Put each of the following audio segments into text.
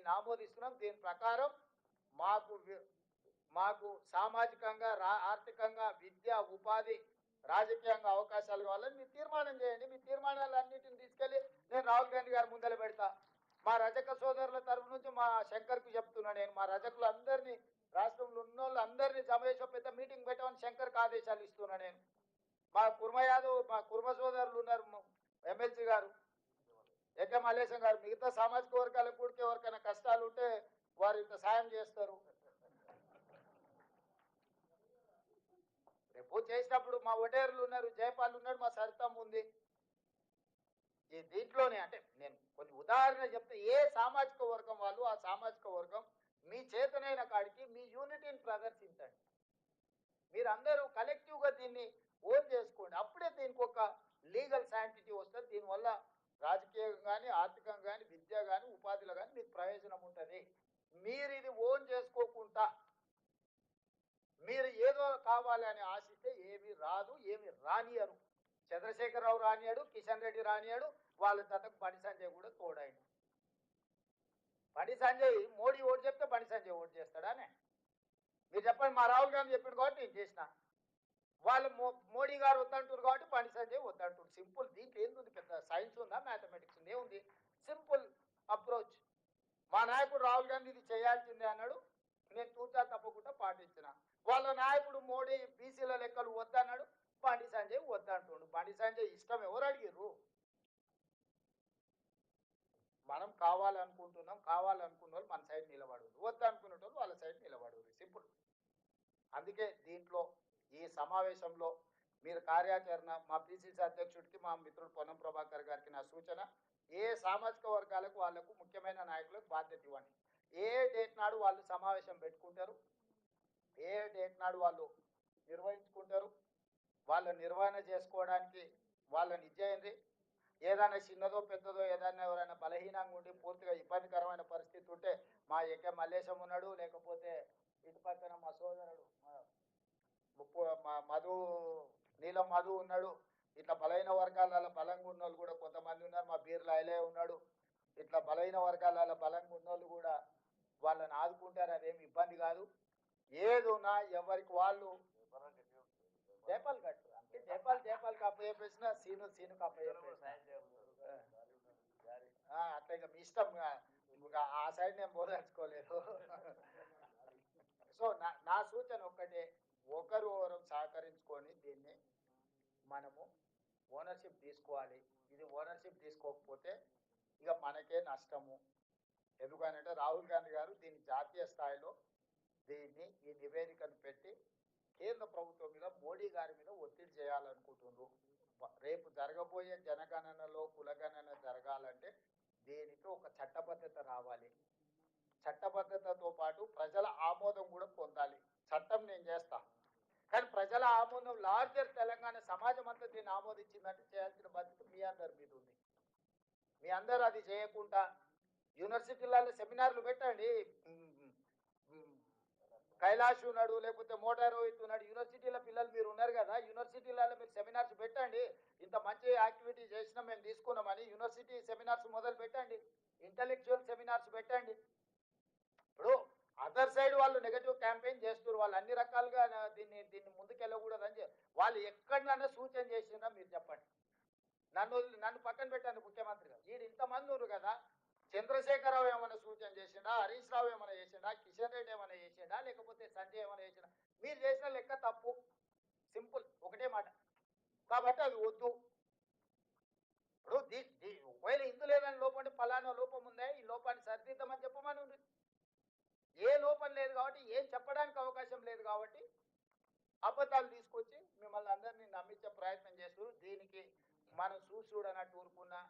దీన్ని ఆమోదిస్తున్నాం. దీని ప్రకారం మాకు మాకు సామాజికంగా రా ఆర్థికంగా విద్య ఉపాధి రాజకీయంగా అవకాశాలు కావాలని మీరు తీర్మానం చేయండి. మీ తీర్మానాలు అన్నింటిని తీసుకెళ్ళి నేను రాహుల్ గాంధీ గారు ముందర పెడతా. మా రజక సోదరుల తరఫు నుంచి మా శంకర్కు చెప్తున్నా నేను. మా రజకులు అందరినీ రాష్ట్రంలో ఉన్న వాళ్ళు అందరినీ జమ చేసి పెద్ద మీటింగ్ పెట్టమని శంకర్కి ఆదేశాలు ఇస్తున్నా నేను. మా కుర్మ యాదవ్ మా కుర్మ సోదరులు ఉన్నారు ఎమ్మెల్సీ గారు. ఎక్క మల్లేశం గారు మిగతా సామాజిక వర్గాలకు కూడా ఎవరికైనా కష్టాలు ఉంటే వారు ఇంత సాయం చేస్తారు. రేపు చేసినప్పుడు మా ఒటేరులు ఉన్నారు జయపాల్ ఉన్నాడు మా సరితం ఉంది. ఈ దీంట్లోనే అంటే నేను కొన్ని ఉదాహరణ చెప్తే ఏ సామాజిక వర్గం వాళ్ళు ఆ సామాజిక వర్గం మీ చేతనైన కాడికి మీ యూనిటీని ప్రదర్శించండి. మీరందరూ కలెక్టివ్గా దీన్ని ఓన్ చేసుకోండి. అప్పుడే దీనికి ఒక లీగల్ శాంటిటీ వస్తుంది. దీనివల్ల రాజకీయంగా కానీ ఆర్థికంగా కానీ విద్య కానీ ఉపాధిలో కానీ మీకు ప్రయోజనం ఉంటుంది. మీరు ఇది ఓన్ చేసుకోకుండా మీరు ఏదో కావాలి అని ఆశిస్తే ఏమి రాదు ఏమి రానియరు చంద్రశేఖరరావు రానియాడు కిషన్ రెడ్డి రానియాడు వాళ్ళ జతకు బండి సంజయ్ కూడా తోడాడు. బండి సంజయ్ మోడీ ఓటు చెప్తే బండి సంజయ్ ఓటు చేస్తాడానే మీరు చెప్పండి మా రాహుల్ గాంధీ చెప్పిండు కాబట్టి నేను చేసిన. వాళ్ళు మోడీ గారు వద్దంటారు కాబట్టి బండి సంజయ్ వద్దంటారు సింపుల్ దీంట్లో ఏంది పెద్ద సైన్స్ ఉందా మ్యాథమెటిక్స్ ఉంది ఏముంది? Simple approach. మా నాయకుడు రాహుల్ గాంధీ ఇది చేయాల్సిందే అన్నాడు. నేను తూచా తప్పకుండా పాటించిన వాళ్ళ నాయకుడు మోడీ బీసీల లెక్కలు వద్దన్నాడు. బండి సంజయ్ వద్దంటుండు. బండి సంజయ్ ఇష్టం ఎవరు అడిగిర్రు? మనం కావాలనుకుంటున్నాం కావాలనుకున్న వాళ్ళు మన సైడ్ నిలబడు వద్దనుకునే వాళ్ళు వాళ్ళ సైడ్ నిలబడు సింపుల్. అందుకే దీంట్లో ఈ సమావేశంలో మీరు కార్యాచరణ మా పిసిసి అధ్యక్షుడికి మా మిత్రుడు పొన్నం ప్రభాకర్ గారికి నా సూచన ఏ సామాజిక వర్గాలకు వాళ్ళకు ముఖ్యమైన నాయకులకు బాధ్యత ఇవ్వండి. ఏ డేట్ నాడు వాళ్ళు సమావేశం పెట్టుకుంటారు? ఏ డేట్ నాడు వాళ్ళు నిర్వహించుకుంటారు? వాళ్ళ నిర్వహణ చేసుకోవడానికి వాళ్ళని ఇచ్చేయండి. ఏదైనా చిన్నదో పెద్దదో ఏదైనా ఎవరైనా బలహీనంగా ఉండి పూర్తిగా ఇబ్బందికరమైన పరిస్థితి ఉంటే మా ఎక్క మల్లేశం ఉన్నాడు లేకపోతే ఇటు పక్కన మా సోదరుడు ముప్పు మా మధు నీలం మధు ఉన్నాడు. ఇట్లా బలహీన వర్గాలలో బలంగా ఉన్న వాళ్ళు కూడా కొంతమంది ఉన్నారు. మా బీర్ల అయలే ఉన్నాడు. ఇట్లా బలహీన వర్గాలలో బలంగా ఉన్న వాళ్ళు కూడా వాళ్ళని ఆదుకుంటారు. అదేమి ఇబ్బంది కాదు. ఏది నా ఎవరికి వాళ్ళు చేపలు కట్టు. అంటే చేపలు చేపలు కప్ప చెప్పేసిన సీను సీను కప్ప అట్లా ఇక మీ ఇష్టం. ఆ సైడ్ నేను బోధించుకోలేదు సో నా నా సూచన ఒక్కటే. ఒకరు ఒకరు సహకరించుకొని దీన్ని మనము ఓనర్షిప్ తీసుకోవాలి. ఇది ఓనర్షిప్ తీసుకోకపోతే ఇక మనకే నష్టము. ఎందుకనంటే రాహుల్ గాంధీ గారు దీన్ని జాతీయ స్థాయిలో దీన్ని ఈ నివేదికను పెట్టి కేంద్ర ప్రభుత్వం మీద మోడీ గారి మీద ఒత్తిడి చేయాలనుకుంటున్నారు రేపు జరగబోయే జనగణనలో కులగణన జరగాలంటే దీనికి ఒక చట్టబద్ధత రావాలి. చట్టబద్ధతతో పాటు ప్రజల ఆమోదం కూడా పొందాలి. చట్టం నేను చేస్తాను కానీ ప్రజల ఆమోదం లార్జర్ తెలంగాణ సమాజం అంతా దీన్ని ఆమోదించిందంటే చేయాల్సిన బాధ్యత మీ అందరి మీద ఉంది. మీ అందరు అది చేయకుండా యూనివర్సిటీలలో సెమినార్లు పెట్టండి. కైలాష్ ఉన్నాడు లేకపోతే మోటార్ రోహిత్ ఉన్నాడు యూనివర్సిటీల పిల్లలు మీరు ఉన్నారు కదా యూనివర్సిటీలలో మీరు సెమినార్స్ పెట్టండి. ఇంత మంచి యాక్టివిటీ చేసినా మేము తీసుకున్నామని యూనివర్సిటీ సెమినార్స్ మొదలు పెట్టండి. ఇంటలెక్చువల్ సెమినార్స్ పెట్టండి. ఇప్పుడు వాళ్ళు నెగటివ్ క్యాంపెయిన్ చేస్తున్నారు వాళ్ళు అన్ని రకాలుగా దీన్ని దీన్ని ముందుకెళ్ళకూడదని చె- వాళ్ళు ఎక్కడైనా సూచన చేసినా మీరు చెప్పండి. నన్ను నన్ను పక్కన పెట్టాను ముఖ్యమంత్రిగా వీడు ఇంతమంది ఉన్నారు కదా చంద్రశేఖరరావు ఏమైనా సూచన చేసిండా హరీష్ రావు ఏమైనా చేసిండా కిషన్ రెడ్డి ఏమైనా చేసిండా లేకపోతే సంజయ్ ఏమైనా చేసిండా? మీరు చేసిన లెక్క తప్పు. సింపుల్ ఒకటే మాట. కాబట్టి అది వద్దు. ఇప్పుడు దీ ఒకవేళ ఇందులో లోపం అంటే ఫలానా లోపం ఉందా? ఈ లోపాన్ని సరిదిద్దామని చెప్పమని ఉంది. ఏ లోపం లేదు కాబట్టి ఏం చెప్పడానికి అవకాశం లేదు కాబట్టి అబద్ధాలు తీసుకొచ్చి మిమ్మల్ని అందరినీ నమ్మించే ప్రయత్నం చేస్తారు దీనికి మనం చూసి చూడనట్టు ఊరుకున్నా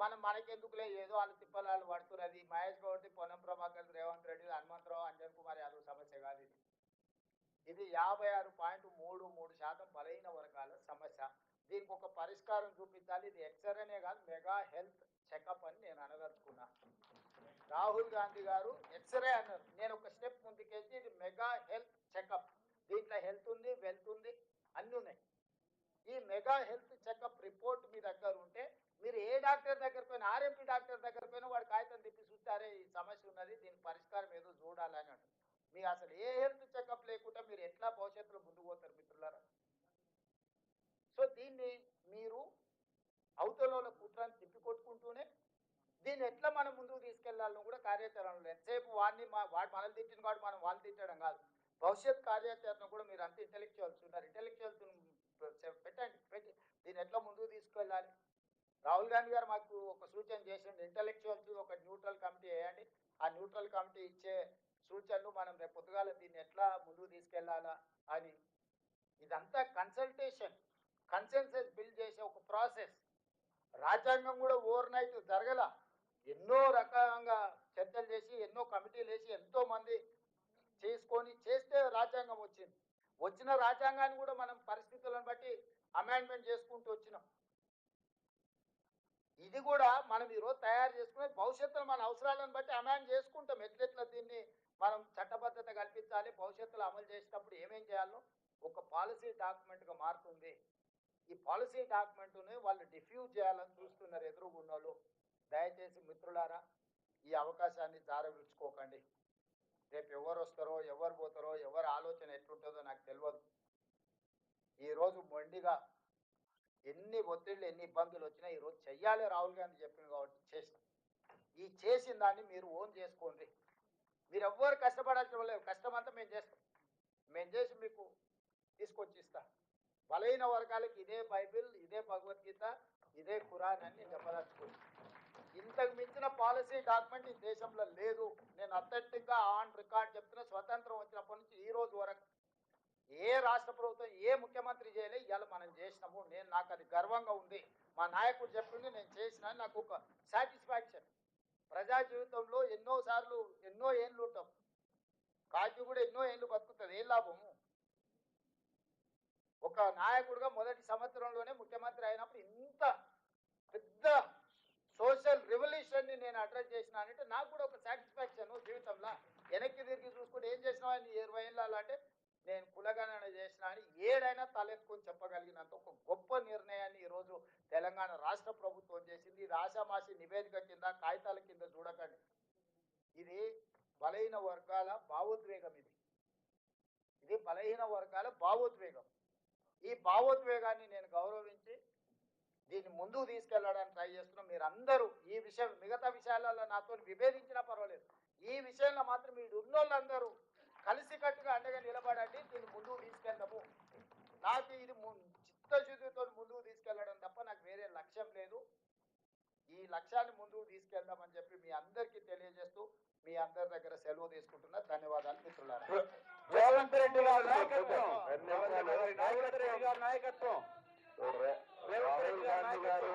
మనం మనకెందుకులే ఏదో వాళ్ళు తిప్పలాలు పడుతున్నారు అది మహేష్ గౌడి పొన్నం ప్రభాకర్ రేవంత్ రెడ్డి హనుమంతరావు అంజన్ కుమార్ యాదవ్ సమస్య కాదు ఇది. ఇది యాభై ఆరు పాయింట్ మూడు మూడు శాతం బలహీన వర్గాల సమస్య. దీనికి ఒక పరిష్కారం చూపించాలి ఇది ఎక్సరేనే కాదు మెగా హెల్త్ చెకప్ అని నేను అనదలుచుకున్నా. రాహుల్ గాంధీ గారు ఎక్స్రే అన్నారు. నేను ఒక స్టెప్ ముందుకెళ్తే ఇది మెగా హెల్త్ చెకప్ దీంట్లో హెల్త్ ఉంది వెల్త్ ఉంది అన్నీ ఉన్నాయి. ఈ మెగా హెల్త్ చెకప్ రిపోర్ట్ మీ దగ్గర ఉంటే మీరు ఏ డాక్టర్ దగ్గర పోయినా ఆర్ఎంపీ డాక్టర్ దగ్గర పోయినా వాడు కాగితం తిప్పి చూస్తారే ఈ సమస్య ఉన్నది దీని పరిష్కారం ఏదో చూడాలని అంటారు. మీకు అసలు ఏ హెల్త్ చెకప్ లేకుండా మీరు ఎట్లా భవిష్యత్తులో ముందుకు పోతారు మిత్రులారా? సో దీన్ని మీరు అవతల కుట్రాన్ని తిప్పి కొట్టుకుంటూనే దీన్ని ఎట్లా మనం ముందుకు తీసుకెళ్ళాలని కూడా కార్యాచరణలో ఎంతసేపు వాడిని మా వాడు మనల్ని తిట్టిన వాడు మనం వాళ్ళు తిట్టడం కాదు. భవిష్యత్ కార్యాచరణ కూడా మీరు అంత ఇంటెలెక్చువల్స్ ఉన్నారు. ఇంటెలెక్చువల్స్ పెట్టండి పెట్టి దీన్ని ఎట్లా ముందుకు తీసుకెళ్ళాలి? రాహుల్ గాంధీ గారు మాకు ఒక సూచన చేసిండు. ఇంటెలెక్చువల్స్ ఒక న్యూట్రల్ కమిటీ వేయండి. ఆ న్యూట్రల్ కమిటీ ఇచ్చే సూచనలు మనం రేపు పొద్దుగాల దీన్ని ఎట్లా ముందుకు తీసుకెళ్ళాలా అని. ఇదంతా కన్సల్టేషన్ కన్సెన్సెస్ బిల్డ్ చేసే ఒక ప్రాసెస్ రాజ్యాంగం కూడా ఓవర్ నైట్ జరగల. ఎన్నో రకంగా చర్చలు చేసి ఎన్నో కమిటీలు వేసి ఎంతో మంది చేసుకొని చేస్తే రాజ్యాంగం వచ్చింది. వచ్చిన రాజ్యాంగాన్ని కూడా మనం పరిస్థితులను బట్టి అమెండ్మెంట్ చేసుకుంటూ వచ్చినాం. ఇది కూడా మనం ఈరోజు తయారు చేసుకునే భవిష్యత్తులో మన అవసరాలను బట్టి అమెండ్ చేసుకుంటాం. ఎట్లెట్ల దీన్ని మనం చట్టబద్ధత కల్పించాలి భవిష్యత్తులో అమలు చేసేటప్పుడు ఏమేం చేయాలో ఒక పాలసీ డాక్యుమెంట్గా మారుతుంది. ఈ పాలసీ డాక్యుమెంట్ని వాళ్ళు డిఫ్యూజ్ చేయాలని చూస్తున్నారు ఎదురుగున్న వాళ్ళు దయచేసి మిత్రులారా ఈ అవకాశాన్ని జారవిడ్చుకోకండి రేపు ఎవరు వస్తారో ఎవరు పోతారో ఎవరు ఆలోచన ఎట్లుంటుందో నాకు తెలియదు ఈరోజు మొండిగా ఎన్ని ఒత్తిళ్ళు ఎన్ని ఇబ్బందులు వచ్చినా ఈరోజు చెయ్యాలి రాహుల్ గాంధీ చెప్పింది కాబట్టి చేసిన ఈ చేసిన దాన్ని మీరు ఓన్ చేసుకోండి. మీరు ఎవ్వరు కష్టపడాల్సిన లేదు కష్టం అంతా మేము చేస్తాం. మేము చేసి మీకు తీసుకొచ్చి ఇస్తా. బలైన వర్గాలకు ఇదే బైబిల్ ఇదే భగవద్గీత ఇదే ఖురాన్ అని చెప్పదలుచుకోండి ఇంతకు మించిన పాలసీ డాక్యుమెంట్ ఈ దేశంలో లేదు. నేను అథెంటిక్గా ఆన్ రికార్డ్ చెప్తున్నా. స్వతంత్రం వచ్చినప్పటి నుంచి ఈ రోజు వరకు ఏ రాష్ట్ర ప్రభుత్వం ఏ ముఖ్యమంత్రి చేయలే ఇవాళ మనం చేసినాము. నేను నాకు అది గర్వంగా ఉంది. మా నాయకుడు చెప్పింది నేను చేసిన నాకు ఒక సాటిస్ఫాక్షన్ ప్రజా జీవితంలో ఎన్నోసార్లు ఎన్నో ఏళ్ళు ఉంటాం. కాకి కూడా ఎన్నో ఏళ్ళు బతుకుతుంది. ఏం లాభము? ఒక నాయకుడిగా మొదటి సంవత్సరంలోనే ముఖ్యమంత్రి అయినప్పుడు ఇంత పెద్ద సోషల్ రెవల్యూషన్ని నేను అడ్రస్ చేసిన అంటే నాకు కూడా ఒక సాటిస్ఫాక్షన్ జీవితంలో. వెనక్కి తిరిగి చూసుకుంటే ఏం చేసినావు? అని ఇరవై ఏళ్ళ అంటే నేను కులగణన చేసిన అని ఏడైనా తలెత్తుకొని చెప్పగలిగినంత ఒక గొప్ప నిర్ణయాన్ని ఈరోజు తెలంగాణ రాష్ట్ర ప్రభుత్వం చేసింది. ఇది ఆశామాసి నివేదిక కింద కాగితాల కింద చూడకండి. ఇది బలహీన వర్గాల భావోద్వేగం ఇది. ఇది బలహీన వర్గాల భావోద్వేగం. ఈ భావోద్వేగాన్ని నేను గౌరవించి దీన్ని ముందుకు తీసుకెళ్ళడానికి ట్రై చేస్తున్నాం. మీరు అందరూ ఈ విషయం మిగతా విషయాలలో నాతో విభేదించినా పర్వాలేదు. ఈ విషయంలో మాత్రం మీరు ఉన్నోళ్ళందరూ కలిసికట్టుగా అండగా నిలబడండి. దీన్ని ముందుకు తీసుకెళ్దాము. నాకు ఇది చిత్తశుద్ధితో ముందుకు తీసుకెళ్ళడం తప్ప నాకు వేరే లక్ష్యం లేదు. ఈ లక్ష్యాన్ని ముందుకు తీసుకెళ్దామని చెప్పి మీ అందరికీ తెలియజేస్తూ మీ అందరి దగ్గర సెలవు తీసుకుంటున్నా. ధన్యవాదాలు మిత్రులారా. రేవంత్ రెడ్డి గారి నాయకత్వం. రాహుల్ గాంధీ గారు.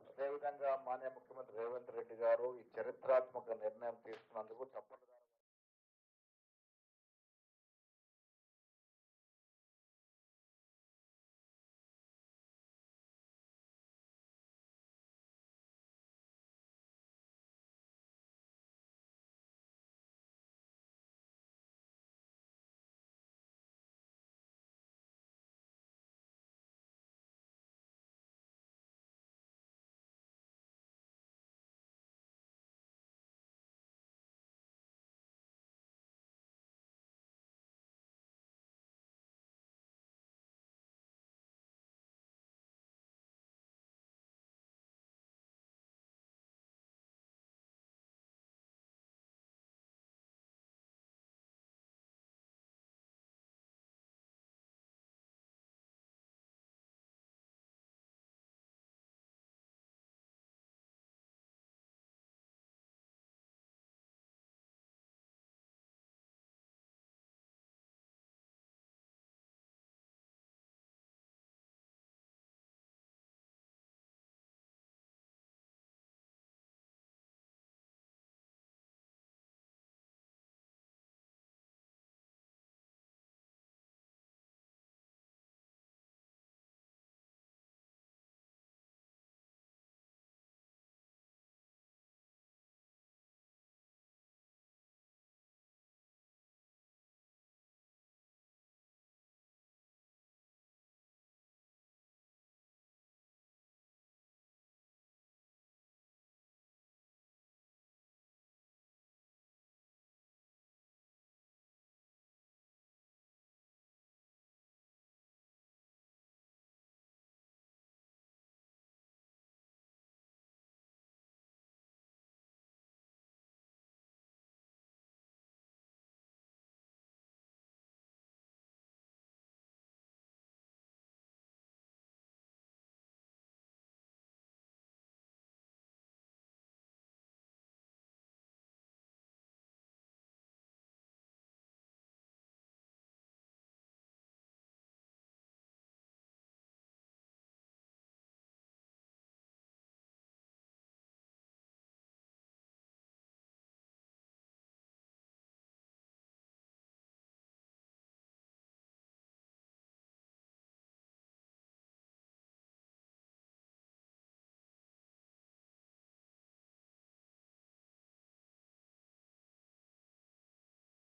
అదేవిధంగా మాన్య ముఖ్యమంత్రి రేవంత్ రెడ్డి గారు ఈ చరిత్రాత్మక నిర్ణయం తీసుకున్నందుకు చప్పట్లు